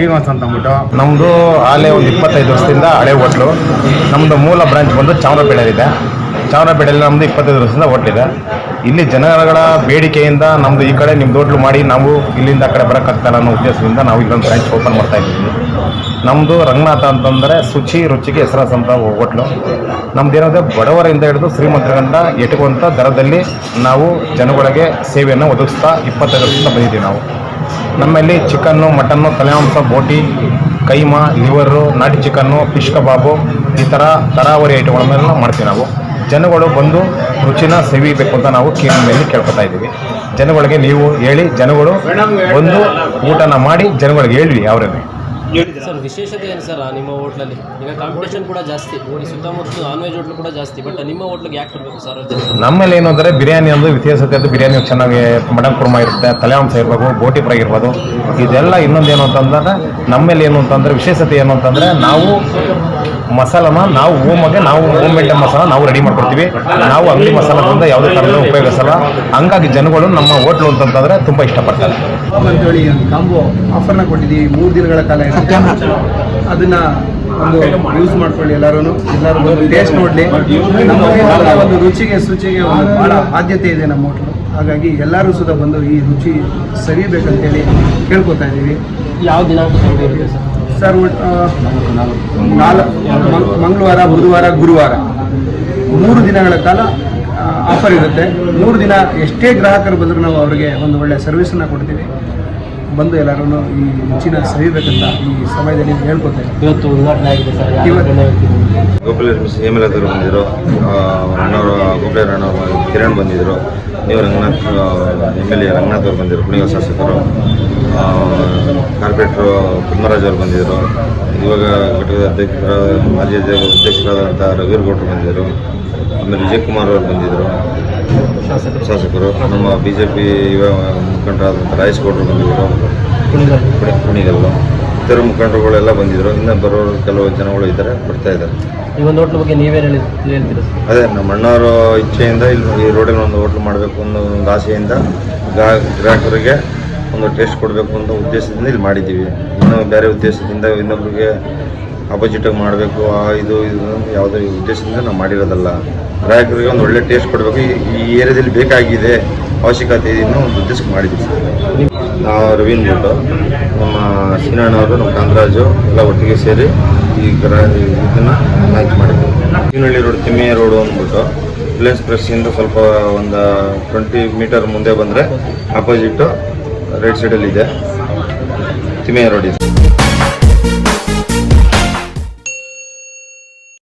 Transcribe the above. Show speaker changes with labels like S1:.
S1: ಶ್ರೀನಿವಾಸ್ ಅಂತ ಅಂದ್ಬಿಟ್ಟು
S2: ನಮ್ಮದು ಆಲೆ ಒಂದು ಇಪ್ಪತ್ತೈದು ವರ್ಷದಿಂದ ಹಳೆ ಹೋಟ್ಲು. ನಮ್ಮದು ಮೂಲ ಬ್ರಾಂಚ್ ಬಂದು ಚಾಮರಾಪೇಟೆಯಲ್ಲಿದೆ. ಚಾಮರಾಪೇಟೆಯಲ್ಲಿ ನಮ್ಮದು ಇಪ್ಪತ್ತೈದು ವರ್ಷದಿಂದ ಹೋಟ್ಲಿದೆ ಇಲ್ಲಿ ಜನಗಳ ಬೇಡಿಕೆಯಿಂದ ನಮ್ಮದು ಈ ಕಡೆ ನಿಮ್ಮ ಹೋಟ್ಲು ಮಾಡಿ ನಾವು ಇಲ್ಲಿಂದ ಆ ಕಡೆ ಬರೋಕ್ಕಾಗ್ತಾರ ಅನ್ನೋ ಉದ್ದೇಶದಿಂದ ನಾವು ಇಲ್ಲೊಂದು ಬ್ರಾಂಚ್ ಓಪನ್ ಮಾಡ್ತಾ ಇದ್ದೀವಿ. ನಮ್ಮದು ರಂಗನಾಥ ಅಂತಂದರೆ ಶುಚಿ ರುಚಿಗೆ ಹೆಸರಾದಂಥ ಹೋಟ್ಲು ನಮ್ದು ಏನಾದರೆ ಬಡವರಿಂದ ಹಿಡಿದು ಶ್ರೀಮಂತರಗಂಡ ಎಟುಕುವಂಥ ದರದಲ್ಲಿ ನಾವು ಜನಗಳಿಗೆ ಸೇವೆಯನ್ನು ಒದಗಿಸ್ತಾ ಇಪ್ಪತ್ತೈದು ವರ್ಷದಿಂದ ಬಂದಿದ್ದೀವಿ ನಾವು. ನಮ್ಮಲ್ಲಿ ಚಿಕನ್ನು ಮಟನ್ನು ತಲೆಮಾಂಸ, ಬೋಟಿ, ಕೈಮಾ ಲಿವರು ನಾಟಿ ಚಿಕನ್ನು ಫಿಶ್ ಕಬಾಬು ಈ ಥರ ತರಾವರಿ ಐಟಮ್ಗಳನ್ನೆಲ್ಲ ಮಾಡ್ತೀವಿ ನಾವು. ಜನಗಳು ಬಂದು ರುಚಿನ ಸವಿಬೇಕು ಅಂತ ನಾವು ಮೇಲೆ ಕೇಳ್ಕೊತಾ ಇದ್ದೀವಿ. ಜನಗಳಿಗೆ ನೀವು ಹೇಳಿ, ಜನಗಳು ಬಂದು ಊಟನ ಮಾಡಿ, ಜನಗಳಿಗೆ ಹೇಳಿ ಅವರಲ್ಲಿ
S3: ಸರ್ ವಿಶೇಷತೆ ಏನು ಸರ್ ನಿಮ್ಮ ಹೋಟ್ಲಲ್ಲಿ? ಈಗ ಕಾಂಪಿಟೇಷನ್ ಕೂಡ ಜಾಸ್ತಿ ಸುತ್ತಮುತ್ತ ನಾನ್ ವೆಜ್ ಹೋಟ್ಲು ಕೂಡ ಜಾಸ್ತಿ ಬಟ್ ನಿಮ್ಮ ಹೋಟ್ಲಿಗೆ ಯಾಕೆ ಕೊಡಬೇಕು ಸರ್?
S2: ನಮ್ಮಲ್ಲಿ ಏನು ಅಂದರೆ ಬಿರಿಯಾನಿ ಒಂದು ವಿಶೇಷತೆ ಅದು ಬಿರಿಯಾನಿ ಚೆನ್ನಾಗಿ ಮಟನ್ ಕುರ್ಮ ಇರುತ್ತೆ ತಲೆಯಾಂಶ ಇರಬೇಕು ಗೋಟಿ ಫ್ರೈ ಇರ್ಬೋದು. ಇದೆಲ್ಲ ಇನ್ನೊಂದು ಏನು ಅಂತಂದ್ರೆ ನಮ್ಮಲ್ಲಿ ಏನು ಅಂತಂದರೆ ವಿಶೇಷತೆ ಏನು ಅಂತಂದರೆ ನಾವು ಮಸಾಲನ ನಾವು ಹೋಮಗೆ ನಾವು ಹೋಮ್ ಮೇಡ್ ಮಸಾಲ ನಾವು ರೆಡಿ ಮಾಡ್ಕೊಡ್ತೀವಿ. ನಾವು ಅಂಗಡಿ ಮಸಾಲದಿಂದ ಯಾವುದೇ ಥರದ ಉಪಯೋಗಿಸಲ್ಲ ಹಂಗಾಗಿ ಜನಗಳು ನಮ್ಮ ಹೋಟ್ಲು ಅಂತಂತಂದರೆ ತುಂಬ ಇಷ್ಟಪಡ್ತಾರೆ.
S4: ಅಂತೇಳಿ ಒಂದು ಕಾಂಬೋ ಆಫರ್ನ ಕೊಟ್ಟಿದ್ದೀವಿ. ಮೂರು ದಿನಗಳ ಕಾಲ ಅದನ್ನ ಒಂದು ಯೂಸ್ ಮಾಡ್ಕೊಳ್ಳಿ ಎಲ್ಲರೂ ಎಲ್ಲರೂ ಒಂದು ಟೇಸ್ಟ್ ನೋಡಲಿ. ನಮ್ಮ ಒಂದು ರುಚಿಗೆ ಶುಚಿಗೆ ಒಂದು ಭಾಳ ಆದ್ಯತೆ ಇದೆ ನಮ್ಮ ಹೋಟ್ಲು ಹಾಗಾಗಿ ಎಲ್ಲರೂ ಸುದ ಬಂದು ಈ ರುಚಿ ಸವಿಬೇಕಂತೇಳಿ ಕೇಳ್ಕೊತಾ ಇದ್ದೀವಿ.
S3: ಯಾವ ದಿನಾಂಕ ಇರುತ್ತೆ ಸರ್?
S4: ನಾಲ್ಕು ಮಂಗಳವಾರ ಬುಧವಾರ ಗುರುವಾರ. ಮೂರು ದಿನಗಳ ಕಾಲ ಆಫರ್ ಇರುತ್ತೆ. ಮೂರು ದಿನ ಎಷ್ಟೇ ಗ್ರಾಹಕರು ಬಂದರೂ ನಾವು ಅವರಿಗೆ ಒಂದು ಒಳ್ಳೆಯ ಸರ್ವಿಸನ್ನು ಕೊಡ್ತೀವಿ. ಬಂದು ಎಲ್ಲರೂ ಈ ರುಚಿನ ಸವಿಬೇಕಂತ ಈ ಸಮಯದಲ್ಲಿ ಹೇಳ್ಕೊತೇನೆ.
S3: ಇವತ್ತು ಉದ್ಘಾಟನೆ ಆಗಿದೆ ಸರ್
S5: ಗೋಪಾಲ ಹೇಮಲತರು ಬಂದಿದ್ರು. ಅಣ್ಣವರು ಗೋಪಾಲ ಕಿರಣ್ ಬಂದಿದ್ರು. ನೀವು Ranganath M L A Ranganath ಅವ್ರು ಬಂದಿದ್ರು ಕುಣಿಗಲ್ ಶಾಸಕರು. ಕಾರ್ಪೊರೇಟ್ರು ಪದ್ಮರಾಜ್ ಅವರು ಬಂದಿದ್ದರು ಇವಾಗ ಘಟಕದ ಅಧ್ಯಕ್ಷರ ಮಾಜಿ ಅಧ್ಯಕ್ಷರಾದಂಥ ಅಧ್ಯಕ್ಷರಾದಂಥ ರವೀರ್ಗೌಡರು ಬಂದಿದ್ದರು ಆಮೇಲೆ ವಿಜಯಕುಮಾರ್ ಅವರು ಬಂದಿದ್ದರು ಶಾಸಕರು. ನಮ್ಮ ಬಿ ಜೆ ಪಿ ಯುವ ಮುಖಂಡರಾದಂಥ ರಾಯೇಶ್ ಗೌಡರು ಬಂದಿದ್ದರು ಕುಣಿ ಕುಣಿಗಲ್ಲು. ಇತರ ಮುಖಂಡರುಗಳೆಲ್ಲ ಬಂದಿದ್ರು. ಇನ್ನು ಬರೋರು ಕೆಲವು ಜನಗಳು ಇದ್ದಾರೆ ಬರ್ತಾ ಇದ್ದಾರೆ.
S3: ಈ ಒಂದು ಹೋಟ್ಲ್ ಬಗ್ಗೆ ನೀವೇನು ಹೇಳಿ ಹೇಳ್ತೀರಾ
S5: ಅದೇ ನಮ್ಮ ಅಣ್ಣವರ ಇಚ್ಛೆಯಿಂದ ಇಲ್ಲಿ ಈ ರೋಡಲ್ಲಿ ಒಂದು ಹೋಟ್ಲ್ ಮಾಡಬೇಕು ಅನ್ನೋ ಒಂದು ಆಸೆಯಿಂದ ಗ್ರಾ- ಗ್ರಾಹಕರಿಗೆ ಒಂದು ಟೇಸ್ಟ್ ಕೊಡಬೇಕು ಅನ್ನೋ ಉದ್ದೇಶದಿಂದ ಇಲ್ಲಿ ಮಾಡಿದ್ದೀವಿ. ಇನ್ನೂ ಬೇರೆ ಉದ್ದೇಶದಿಂದ ಇನ್ನೊಬ್ರಿಗೆ ಅಪೋಸಿಟಾಗಿ ಮಾಡಬೇಕು ಆ ಇದು ಇದು ಯಾವುದೇ ಉದ್ದೇಶದಿಂದ ನಾವು ಮಾಡಿರೋದಲ್ಲ. ಗ್ರಾಹಕರಿಗೆ ಒಂದು ಒಳ್ಳೆ ಟೇಸ್ಟ್ ಕೊಡಬೇಕು. ಈ ಏರಿಯಾದಲ್ಲಿ ಬೇಕಾಗಿದೆ. ಅವಶ್ಯಕತೆ ಉದ್ದೇಶ ಮಾಡಿದ್ದೀವಿ ಸರ್. ನಾವು ರವೀನ್ ಭಟ್ ನಮ್ಮ ಸೀನಣ್ಣವರು ನಮ್ಮ ಕಾಂತರಾಜು ಎಲ್ಲ ಒಟ್ಟಿಗೆ ಸೇರಿ ಈ ಇದನ್ನು ಲಾಂಚ್ ಮಾಡಿದ್ವಿ ತಿನ್ನಳ್ಳಿ ರೋಡ್ ತಿಮ್ಮೆಯ ರೋಡು ಅಂದ್ಬಿಟ್ಟು ರಿಲಯನ್ಸ್ ಪ್ರೆಸ್ಸಿಂದ ಸ್ವಲ್ಪ ಒಂದು ಟ್ವೆಂಟಿ ಮೀಟರ್ ಮುಂದೆ ಬಂದರೆ ಅಪೋಸಿಟ್ಟು ರೈಟ್ ಸೈಡಲ್ಲಿದೆ ತಿಮ್ಮೆಯ ರೋಡ್ ಇದೆ.